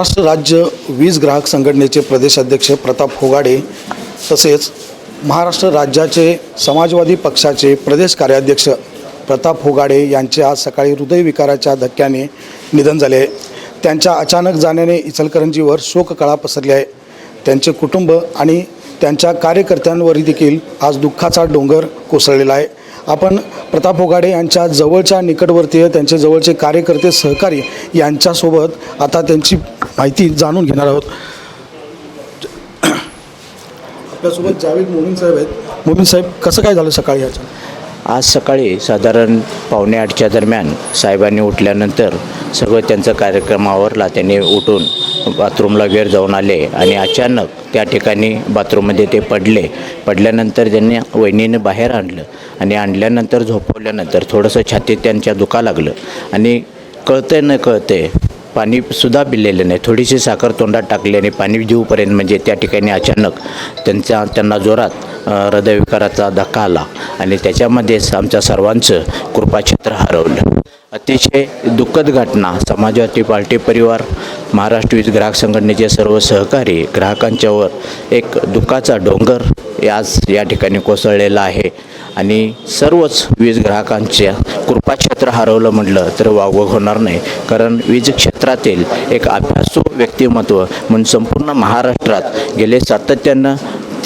महाराष्ट्र राज्य वीज ग्राहक संघटनेचे प्रदेशाध्यक्ष प्रताप होगाडे तसेच महाराष्ट्र राज्याचे समाजवादी पक्षाचे प्रदेश कार्याध्यक्ष प्रताप होगाडे यांचे आज सकाळी हृदयविकाराच्या धक्क्याने निधन झाले आहे. त्यांच्या अचानक जाण्याने इचलकरंजीवर शोककळा पसरली आहे. त्यांचे कुटुंब आणि त्यांच्या कार्यकर्त्यांवर देखील आज दुःखाचा डोंगर कोसळलेला आहे. आपण प्रताप होगाडे यांच्या जवळच्या निकटवर्तीय त्यांचे जवळचे कार्यकर्ते सहकारी यांच्यासोबत आता त्यांची माहिती जाणून घेणार आहोत. आपल्यासोबत जावेद मोमीन साहेब आहेत. मोमीन साहेब कसं काय झालं सकाळी याचं आज सकाळी साधारण पावणे आठच्या दरम्यान साहेबांनी उठल्यानंतर सगळं त्यांचं कार्यक्रम आवरला त्यांनी उठून बाथरूमला वेळ जाऊन आले आणि अचानक त्या ठिकाणी बाथरूममध्ये ते पडले. पडल्यानंतर त्यांनी वहिनीने बाहेर आणलं आणि आणल्यानंतर झोपवल्यानंतर थोडंसं छातीत त्यांच्या दुखा लागलं. आणि कळतंय न कळतंय पाणीसुद्धा पिलेलं नाही. थोडीशी साखर तोंडात टाकली आणि पाणी देऊपर्यंत म्हणजे त्या ठिकाणी अचानक त्यांचा त्यांना जोरात हृदयविकाराचा धक्का आला. आणि त्याच्यामध्येच आमच्या सर्वांचं कृपाक्षेत्र हरवलं. अतिशय दुःखद घटना. समाजवादी पार्टी परिवार महाराष्ट्र वीज ग्राहक संघटनेचे सर्व सहकारी ग्राहकांच्यावर एक दुःखाचा डोंगर आज या ठिकाणी कोसळलेला आहे. आणि सर्वच वीज ग्राहकांच्या कृपाक्षेत्र हरवलं म्हटलं तर वावग होणार नाही. कारण वीज क्षेत्रातील एक अभ्यासू व्यक्तिमत्व म्हणून संपूर्ण महाराष्ट्रात गेले सातत्यानं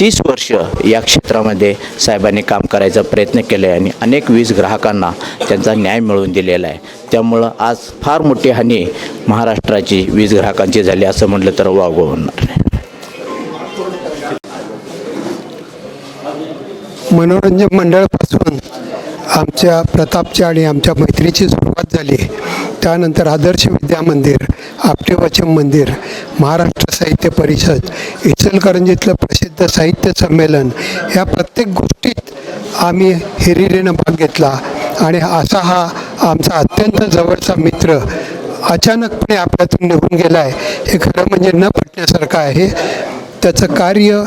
तीस वर्ष या क्षेत्रामध्ये साहेबांनी काम करायचा प्रयत्न केला आहे आणि अनेक वीज ग्राहकांना त्यांचा न्याय मिळवून दिलेला आहे. त्यामुळं आज फार मोठी हानी महाराष्ट्राची वीज ग्राहकांची झाली असं म्हटलं तर वागवणार मनोरंजन मंडळापासून आमच्या प्रतापच्या आणि आमच्या मैत्रीची सुरुवात झाली. त्यानंतर आदर्श विद्या मंदिर आपटे मंदिर महाराष्ट्र साहित्य परिषद इचलकरंजीतलं प्रसिद्ध साहित्य संमेलन ह्या प्रत्येक गोष्टीत आम्ही हिरिरीनं भाग घेतला. आणि असा हा आमचा अत्यंत जवळचा मित्र अचानकपणे आपल्यातून निघून गेला आहे हे खरं म्हणजे न पटण्यासारखं आहे. त्याचं कार्य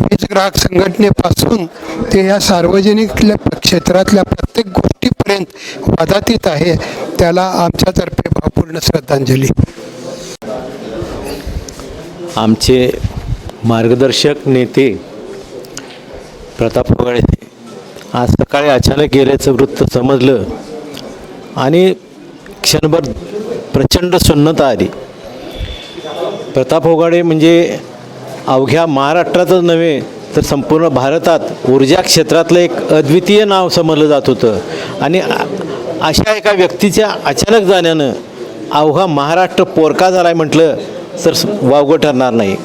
वीज ग्राहक संघटनेपासून ते या सार्वजनिक क्षेत्रातल्या प्रत्येक गोष्टीपर्यंत वादातीत आहे त्याला आमच्यातर्फे भावपूर्ण श्रद्धांजली. आमचे मार्गदर्शक नेते प्रताप होगाळे आज सकाळी अचानक गेल्याचं वृत्त समजलं आणि क्षणभर प्रचंड सुन्नता आली. प्रताप होगाडे म्हणजे अवघ्या महाराष्ट्रातच नव्हे तर संपूर्ण भारतात ऊर्जा क्षेत्रातलं एक अद्वितीय नाव समजलं जात होतं. आणि अशा एका व्यक्तीच्या अचानक जाण्यानं अवघा महाराष्ट्र पोरका झाला आहे म्हटलं तर वावगं ठरणार नाही.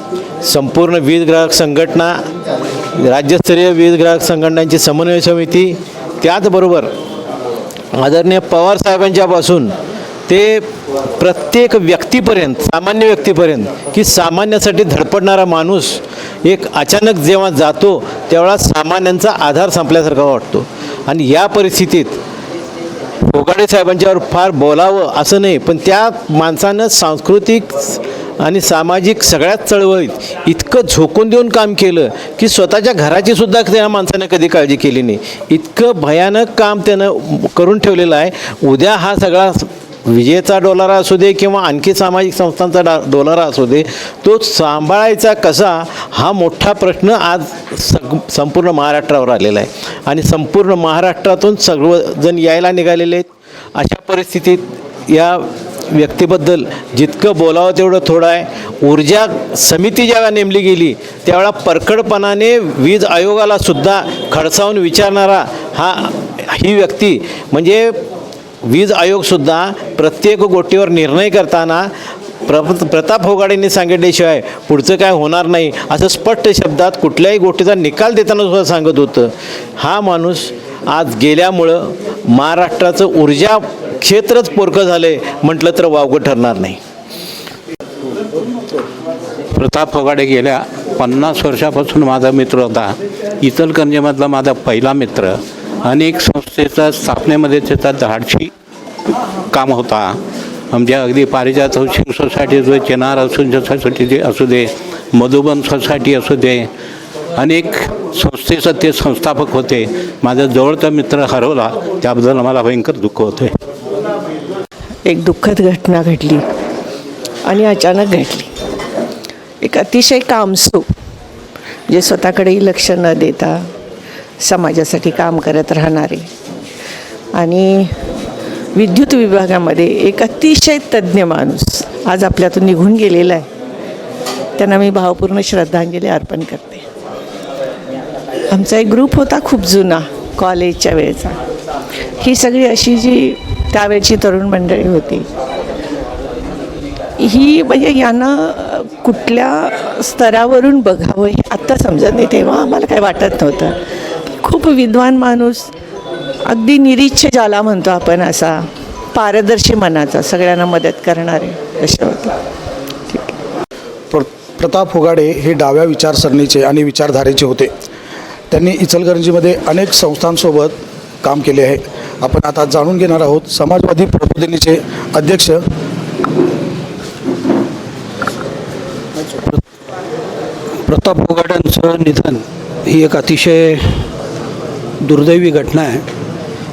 संपूर्ण वीज ग्राहक संघटना राज्यस्तरीय वीज ग्राहक संघटनांची समन्वय समिती त्याचबरोबर आदरणीय पवार साहेबांच्यापासून ते प्रत्येक व्यक्तीपर्यंत सामान्य व्यक्तीपर्यंत की सामान्यासाठी धडपडणारा माणूस एक अचानक जेव्हा जातो तेव्हा सामान्यांचा आधार संपल्यासारखा वाटतो. आणि या परिस्थितीत फोगाडे साहेबांच्यावर फार बोलावं असं नाही पण त्या माणसानं सांस्कृतिक आणि सामाजिक सगळ्याच चळवळीत इतकं झोकून देऊन काम केलं की स्वतःच्या घराची सुद्धा त्या माणसानं कधी काळजी केली नाही. इतकं भयानक काम त्यानं करून ठेवलेलं आहे. उद्या हा सगळा विजेचा डोलारा असू दे किंवा आणखी सामाजिक संस्थांचा डा डोलारा असू दे तो सांभाळायचा कसा हा मोठा प्रश्न आज सग संपूर्ण महाराष्ट्रावर आलेला आहे. आणि संपूर्ण महाराष्ट्रातून सर्वजण यायला निघालेले आहेत. अशा परिस्थितीत या व्यक्तीबद्दल जितकं बोलावं तेवढं थोडं आहे. ऊर्जा समिती ज्यावेळा नेमली गेली त्यावेळा परखडपणाने वीज आयोगाला सुद्धा खडसावून विचारणारा हा ही व्यक्ती म्हणजे वीज आयोगसुद्धा प्रत्येक गोष्टीवर निर्णय करताना प्र प्रताप होगाडेंनी सांगितल्याशिवाय पुढचं काय होणार नाही असं स्पष्ट शब्दात कुठल्याही गोष्टीचा निकाल देताना सुद्धा सांगत होतं. हा माणूस आज गेल्यामुळं महाराष्ट्राचं ऊर्जा क्षेत्रच पोरकं झालं आहे म्हटलं तर वावगं ठरणार नाही. प्रताप फोगाडे गेल्या पन्नास वर्षापासून माझा मित्र होता. इचलकरंजीमधला माझा पहिला मित्र. अनेक संस्थेचा स्थापनेमध्ये त्याचा धाडशी काम होता. म्हणजे अगदी पारिजात हाऊसिंग सोसायटी असू दे चेनार हाऊसिंग सोसायटी असू दे मधुबन सोसायटी असू दे अनेक संस्थेचं ते संस्थापक होते. माझा जवळचा मित्र हरवला त्याबद्दल मला भयंकर दुःख होते. एक दुःखद घटना घडली आणि अचानक घडली. एक अतिशय कामसू जे स्वतःकडेही लक्ष न देता समाजासाठी काम करत राहणारे. आणि विद्युत विभागामध्ये एक अतिशय तज्ज्ञ माणूस आज आपल्यातून निघून गेलेला आहे. त्यांना मी भावपूर्ण श्रद्धांजली अर्पण करते. आमचा एक ग्रुप होता खूप जुना कॉलेजच्या वेळेचा. ही सगळी अशी जी त्यावेळची तरुण मंडळी होती ही म्हणजे यांना कुठल्या स्तरावरून बघावं हे आत्ता समजत नाही तेव्हा आम्हाला काय वाटत नव्हतं. खूप विद्वान माणूस अगदी निरीच्छ ज्याला म्हणतो आपण असा पारदर्शी मनाचा सगळ्यांना मदत करणारे असे होते. प्र प्रताप होगाडे हे डाव्या विचारसरणीचे आणि विचारधारेचे होते. त्यांनी इचलकरंजीमध्ये अनेक संस्थांसोबत काम केले आहे. आपण आता जाणून घेणार आहोत समाजवादी प्रबोधिनीचे अध्यक्ष प्रताप फोगाट्यांचं निधन ही एक अतिशय दुर्दैवी घटना आहे.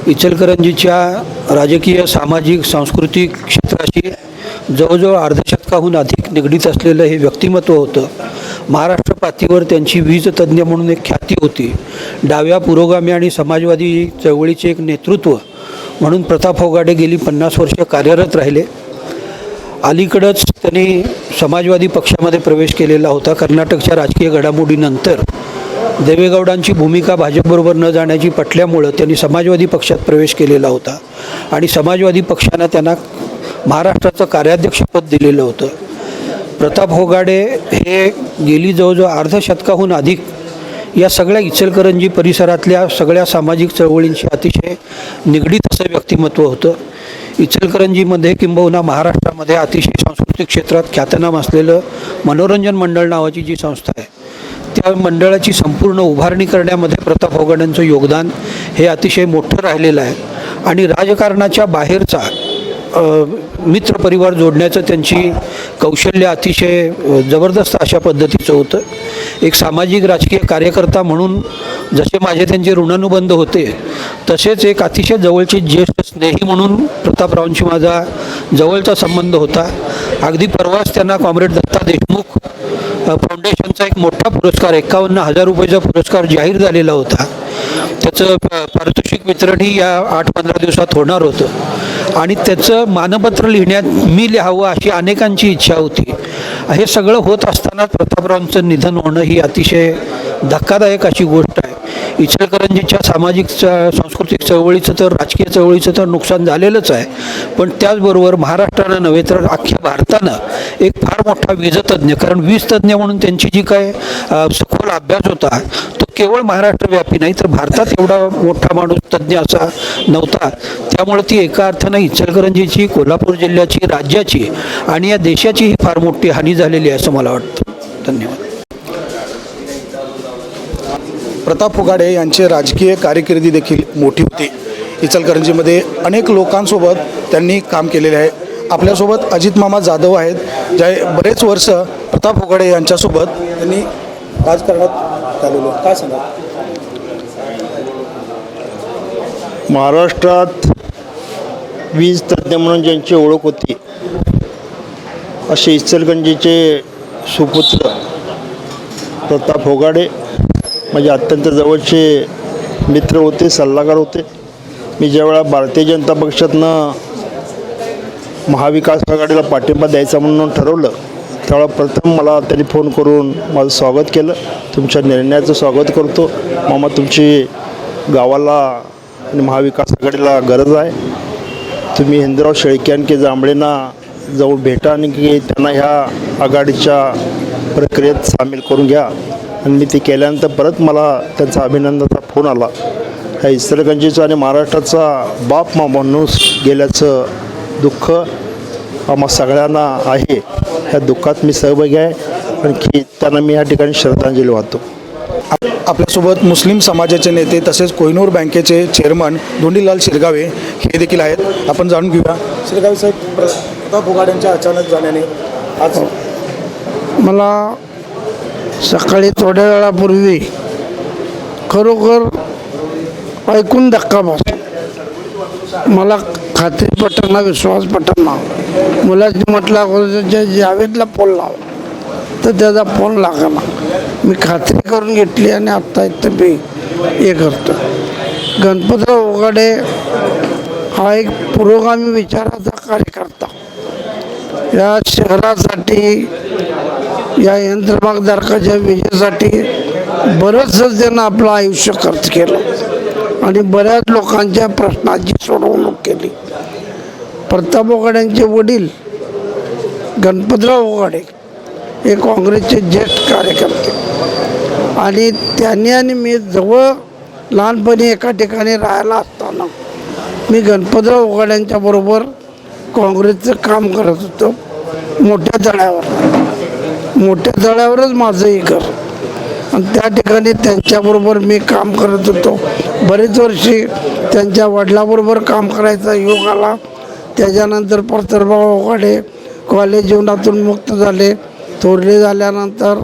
इचलकरंजीच्या राजकीय सामाजिक सांस्कृतिक क्षेत्राशी जवळजवळ अर्धशतकाहून अधिक निगडीत असलेलं हे व्यक्तिमत्व होतं. महाराष्ट्र पातळीवर त्यांची वीज तज्ज्ञ म्हणून एक ख्याती होती. डाव्या पुरोगामी आणि समाजवादी चळवळीचे एक नेतृत्व म्हणून प्रताप फोगाडे गेली पन्नास वर्ष कार्यरत राहिले. अलीकडंच त्यांनी समाजवादी पक्षामध्ये प्रवेश केलेला होता. कर्नाटकच्या राजकीय घडामोडीनंतर देवेगौडांची भूमिका भाजपबरोबर न जाण्याची पटल्यामुळं त्यांनी समाजवादी पक्षात प्रवेश केलेला होता. आणि समाजवादी पक्षानं त्यांना महाराष्ट्राचं कार्याध्यक्षपद दिलेलं होतं. प्रताप होगाडे हे गेली जवळजवळ अर्धशतकाहून अधिक या सगळ्या इचलकरंजी परिसरातल्या सगळ्या सामाजिक चळवळींशी अतिशय निगडीत असं व्यक्तिमत्व होतं. इचलकरंजीमध्ये किंबहुना महाराष्ट्रामध्ये अतिशय सांस्कृतिक क्षेत्रात ख्यातनाम असलेलं मनोरंजन मंडळ नावाची जी संस्था आहे त्या मंडळाची संपूर्ण उभारणी करण्यामध्ये प्रताप होगाड्यांचं योगदान हे अतिशय मोठं राहिलेलं आहे. आणि राजकारणाच्या बाहेरचा मित्रपरिवार जोडण्याचं त्यांची कौशल्य अतिशय जबरदस्त अशा पद्धतीचं होतं. एक सामाजिक राजकीय कार्यकर्ता म्हणून जसे माझे त्यांचे ऋणानुबंध होते तसेच एक अतिशय जवळचे ज्येष्ठ स्नेही म्हणून प्रतापरावांशी माझा जवळचा संबंध होता. अगदी परवाच त्यांना कॉम्रेड दत्ता देशमुख फाउंडेशनचा एक मोठा पुरस्कार एकावन्न हजार रुपयेचा पुरस्कार जाहीर झालेला होता. त्याचं प- पारितोषिक वितरणही या आठ पंधरा दिवसात होणार होतं. आणि त्याचं मानपत्र लिहिण्यात मी लिहावं अशी अनेकांची इच्छा होती. हे सगळं होत असताना प्रतापरावांचं निधन होणं ही अतिशय धक्कादायक अशी गोष्ट आहे. इचलकरंजीच्या सामाजिक सांस्कृतिक चळवळीचं तर राजकीय चळवळीचं तर नुकसान झालेलंच आहे. पण त्याचबरोबर महाराष्ट्रानं नव्हे तर अख्ख्या भारतानं एक फार मोठा वीजतज्ञ कारण वीज तज्ज्ञ म्हणून त्यांची जी काय सखोल अभ्यास होता तो केवळ महाराष्ट्रव्यापी नाही तर भारतात एवढा मोठा माणूस तज्ज्ञ असा नव्हता. त्यामुळे ती एका अर्थानं इचलकरंजीची कोल्हापूर जिल्ह्याची राज्याची आणि या देशाची ही फार मोठी हानी झालेली आहे असं मला वाटतं. धन्यवाद. प्रताप फुगाडे यांची राजकीय कारकिर्दी देखील मोठी होती. इचलकरंजीमध्ये अनेक लोकांसोबत त्यांनी काम केलेले आहे. आपल्यासोबत अजित मामा जाधव आहेत जे बरेच वर्ष प्रताप फुगाडे यांच्यासोबत त्यांनी राजकारणात चालवलं. काय सांगा महाराष्ट्रात वीज तज्ज्ञ म्हणून ज्यांची ओळख होती असे इचलगंजीचे सुपुत्र प्रताप होगाडे माझे अत्यंत जवळचे मित्र होते सल्लागार होते. मी ज्यावेळा भारतीय जनता पक्षातनं महाविकास आघाडीला पाठिंबा द्यायचा म्हणून ठरवलं त्यावेळा प्रथम मला त्यांनी फोन करून माझं स्वागत केलं. तुमच्या निर्णयाचं स्वागत करतो. मामा तुमची गावाला आणि महाविकास आघाडीला गरज आहे. तुम्ही हिंदराव शेळके आणखी जांभळेंना जाऊन भेटा आणि की त्यांना ह्या आघाडीच्या प्रक्रियेत सामील करून घ्या. आणि मी ते केल्यानंतर परत मला त्यांचा अभिनंदनाचा फोन आला. ह्या इस्रगंजीचा आणि महाराष्ट्राचा बाप मा माणूस गेल्याचं दुःख आम्हा सगळ्यांना आहे. ह्या दुःखात मी सहभागी आहे. आणखी त्यांना मी या ठिकाणी श्रद्धांजली वाहतो. आप आपल्यासोबत मुस्लिम समाजाचे नेते तसेच कोहिनूर बँकेचे चेअरमन धोंडीलाल शिरगावे हे देखील आहेत. आपण जाणून घेऊया. शिरगावे साहेब प्र- प्रताप फोगाडे यांच्या अचानक जाण्याने आज मला सकाळी थोड्या वेळापूर्वी खरोखर ऐकून धक्का बस मला खात्री पटना विश्वास पटना. मुलाची म्हटलं अगोदरच्या जावेदला फोन लावा. तर त्याचा फोन लागला. मी खात्री करून घेतली आणि आत्ता इथं मी हे करतो. गणपतराव ओगाडे हा एक पुरोगामी विचाराचा कार्यकर्ता. या शहरासाठी या यंत्रमागधारकाच्या विजेसाठी बरंचसं त्यानं आपलं आयुष्य खर्च केलं आणि बऱ्याच लोकांच्या प्रश्नाची सोडवणूक केली. प्रताप ओगाड्यांचे वडील गणपतराव ओगाडे हे काँग्रेसचे ज्येष्ठ कार्यकर्ते. आणि त्यांनी आणि मी जवळ लहानपणी एका ठिकाणी राहायला असताना मी गणपतराव ओगाड्यांच्या बरोबर काँग्रेसचं काम करत होतो मोठ्या तळ्यावर. मोठ्या तळ्यावरच माझं हे घर. आणि त्या ठिकाणी त्यांच्याबरोबर मी काम करत होतो. बरेच वर्षी त्यांच्या वडिलाबरोबर काम करायचा योग आला. त्याच्यानंतर परतरबाव ओघाडे कॉलेज जीवनातून मुक्त झाले. थोरले झाल्यानंतर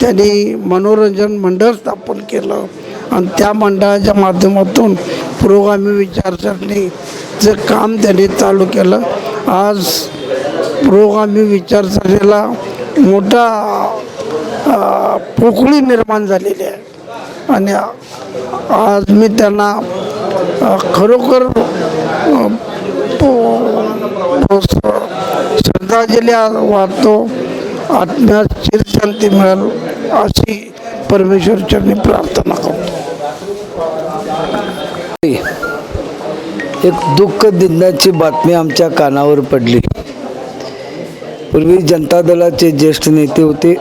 त्यांनी मनोरंजन मंडळ स्थापन केलं. आणि त्या मंडळाच्या माध्यमातून पुरोगामी विचारसरणीचं काम त्यांनी चालू केलं. आज पुरोगामी विचारसरणीला मोठा पोकळी निर्माण झालेली आहे. आणि आज मी त्यांना खरोखर पो- श्रद्धांजली वाहतो आत्म्या चिरशांती मिळेल अशी परमेश्वरचरणी प्रार्थना करतो. एक दुःख दिनाची बातमी आमच्या कानावर पडली. पूर्वी जनता दलाचे ज्येष्ठ नेते होते.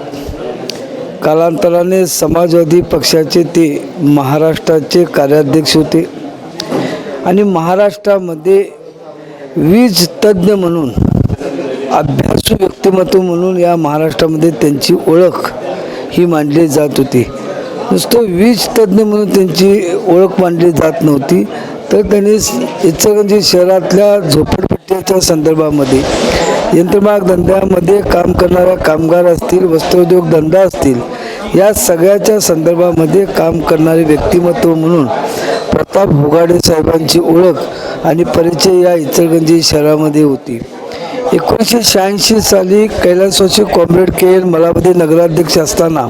कालांतराने समाजवादी पक्षाचे ते महाराष्ट्राचे कार्याध्यक्ष होते. आणि महाराष्ट्रामध्ये वीज तज्ज्ञ म्हणून अभ्यासू व्यक्तिमत्व म्हणून या महाराष्ट्रामध्ये त्यांची ओळख ही मांडली जात होती. नुसतं वीज तज्ज्ञ म्हणून त्यांची ओळख मांडली जात नव्हती. तर त्यांनी इचलकरंजी शहरातल्या झोपडपट्ट्याच्या संदर्भामध्ये यंत्रमाग धंद्यामध्ये काम करणाऱ्या कामगार असतील वस्त्रोद्योग धंदा असतील या सगळ्याच्या संदर्भामध्ये काम करणारे व्यक्तिमत्व म्हणून प्रताप भोगाडे साहेबांची ओळख आणि परिचय या इचलगंजी शहरामध्ये होती. एकोणीसशे शहाऐंशी साली कैलासवासी कॉम्रेड के एल मलामध्ये नगराध्यक्ष असताना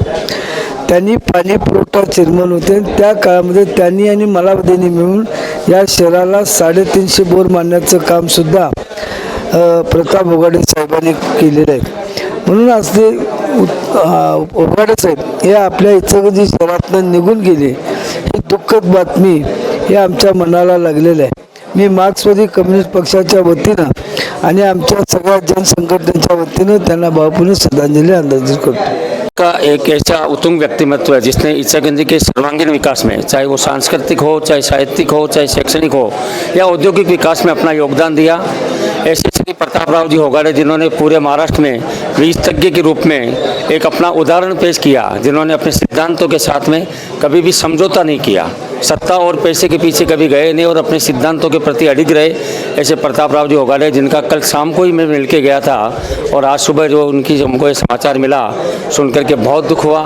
त्यांनी पाणी पुरवठा चेअरमन होते आणि त्या काळामध्ये त्यांनी आणि मलावदेनी मिळून या शहराला साडेतीनशे बोर मांडण्याचं कामसुद्धा प्रताप उघाडे साहेबांनी केलेलं आहे. म्हणून आज ते उघाडे साहेब हे आपल्या इचलकरंजी शहरातनं निघून गेले. ही दुःखद बातमी हे आमच्या मनाला लागलेलं आहे. मी मार्क्सवादी कम्युनिस्ट पक्षाच्या वतीनं आणि आमच्या सगळ्या जनसंघटनेच्या वतीनं त्यांना भावपूर्ण श्रद्धांजली अंदाजित करतो. का एक ऐसा उत्तुंग व्यक्तिमत्व है जिसने इच्छागंजी के सर्वांगीण विकास में चाहे वो सांस्कृतिक हो चाहे साहित्यिक हो चाहे शैक्षणिक हो या औद्योगिक विकास में अपना योगदान दिया ऐसे श्री प्रताप राव जी होगाड़े, जिन्होंने पूरे महाराष्ट्र में बीज तज्ञ के रूप में एक अपना उदाहरण पेश किया, जिन्होंने अपने सिद्धांतों के साथ में कभी भी समझौता नहीं किया। सत्ता और पैसे के पीछे कभी गए नहीं और अपने सिद्धांतों के प्रति अडिग रहे, ऐसे प्रताप राव जी होगाड़े, जिनका कल शाम को ही मैं मिल के गया था और आज सुबह जो उनकी जो हमको ये समाचार मिला सुन करके बहुत दुख हुआ।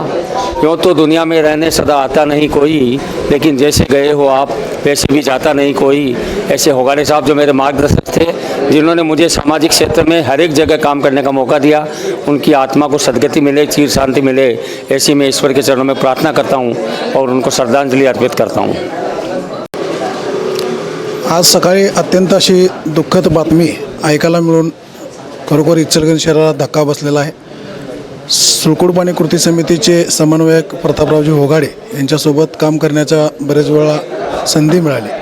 क्यों तो दुनिया में रहने सदा आता नहीं कोई, लेकिन जैसे गए हो आप, वैसे भी जाता नहीं कोई। ऐसे होगाड़े साहब जो मेरे मार्गदर्शक थे जिन्होंने मुझे सामाजिक क्षेत्र में हर एक जगह काम करने का मौका दिया उनकी आत्मा को सदगति मिले चीर शांति मिले ऐसी मैं ईश्वर के चरणों में प्रार्थना करता हूँ और उनको श्रद्धांजलि अर्पित करता हूँ। आज सकाळी अत्यंत अशी दुःखद बातमी ऐकायला मिळून खरोखर इचलगंज शहराला धक्का बसलेला आहे. सुळकुड पाणी कृती समितीचे समन्वयक प्रतापरावजी होगाडे यांच्यासोबत काम करण्याच्या बरेच वेळा संधी मिळाली.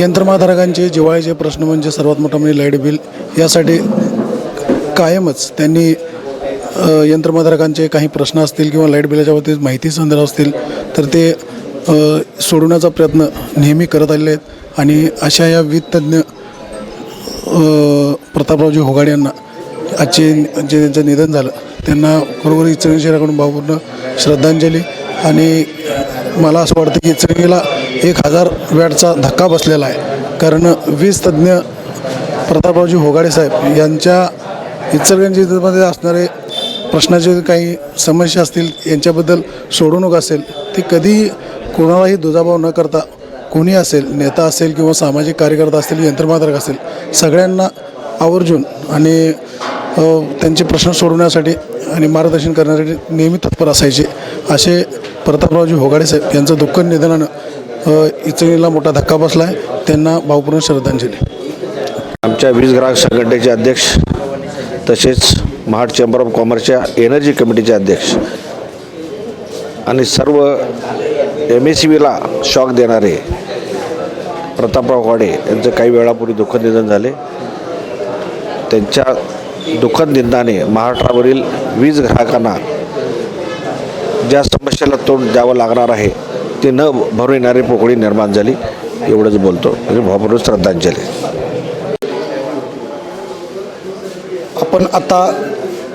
यंत्रमाधारकांचे जिवाळीचे प्रश्न म्हणजे सर्वात मोठा म्हणजे लाइट बिल. यासाठी कायमच त्यांनी यंत्रमाधारकांचे काही प्रश्न असतील किंवा लाइट बिलाच्या बाबतीत माहिती संदर्भ असतील तर ते सोडवण्याचा प्रयत्न नेहमी करत आलेले आहेत. आणि अशा या वीज तज्ज्ञ प्रतापरावजी होगाडे यांना आजचे जे त्यांचं निधन झालं त्यांना खरोखर इचलकरंजी शहराकडून भावपूर्ण श्रद्धांजली. आणि मला असं वाटतं की इचलकरंजीला एक हजार वॅटचा धक्का बसलेला आहे. कारण वीज तज्ज्ञ प्रतापरावजी होगाडे साहेब यांच्या इचलकरंजीमध्ये असणारे प्रश्नाचे काही समस्या असतील यांच्याबद्दल सोडवणूक असेल ती कधीही कोणालाही दुजाभाव न करता कोणी असेल नेता असेल किंवा सामाजिक कार्यकर्ता असेल यंत्रमात्रक असेल सगळ्यांना आवर्जून आणि त्यांचे प्रश्न सोडवण्यासाठी आणि मार्गदर्शन करण्यासाठी नेहमी तत्पर असायचे. असे प्रतापरावजी होगाडे साहेब यांचं दुःख निधनानं इचणीला मोठा धक्का बसला आहे. त्यांना भावपूर्ण श्रद्धांजली. आमच्या वीज ग्राहक संघटनेचे अध्यक्ष तसेच महाड चेंबर ऑफ कॉमर्सच्या एनर्जी कमिटीचे अध्यक्ष आणि सर्व एम एस सी बीला शॉक देणारे प्रतापराव वाडे यांचं काही वेळापूर्वी दुःख निधन झाले. त्यांच्या दुःखद निधनाने महाराष्ट्रावरील वीज ग्राहकांना ज्या समस्येला तोंड द्यावं लागणार आहे ते न भरून येणारी पोकळी निर्माण झाली. एवढंच बोलतो. म्हणजे भावपूर्ण श्रद्धांजली. आपण आता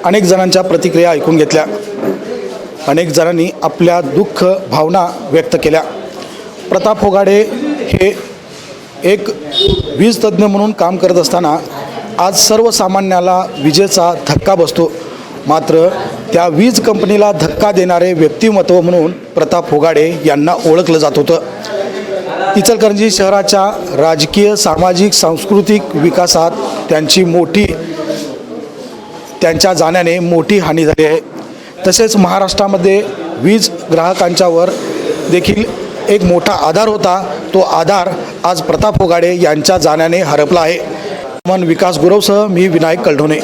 अनेक जणांच्या प्रतिक्रिया ऐकून घेतल्या. अनेक जणांनी आपल्या दुःख भावना व्यक्त केल्या. प्रताप होगाडे हे एक वीज तज्ज्ञ म्हणून काम करत असताना आज सर्वसामान्याला विजेचा धक्का बसतो. मात्र त्या वीज कंपनीला धक्का देणारे व्यक्तिमत्व म्हणून प्रताप होगाडे यांना ओळखलं जात होतं. इचलकरंजी शहराच्या राजकीय सामाजिक सांस्कृतिक विकासात त्यांची मोठी त्यांच्या जाण्याने मोठी हानी झाली आहे. तसेच महाराष्ट्रामध्ये वीज ग्राहकांच्यावर देखील एक मोठा आधार होता. तो आधार आज प्रताप होगाडे यांच्या जाण्याने हरपला आहे. मन विकास गुरवसह मी विनायक कलढोणे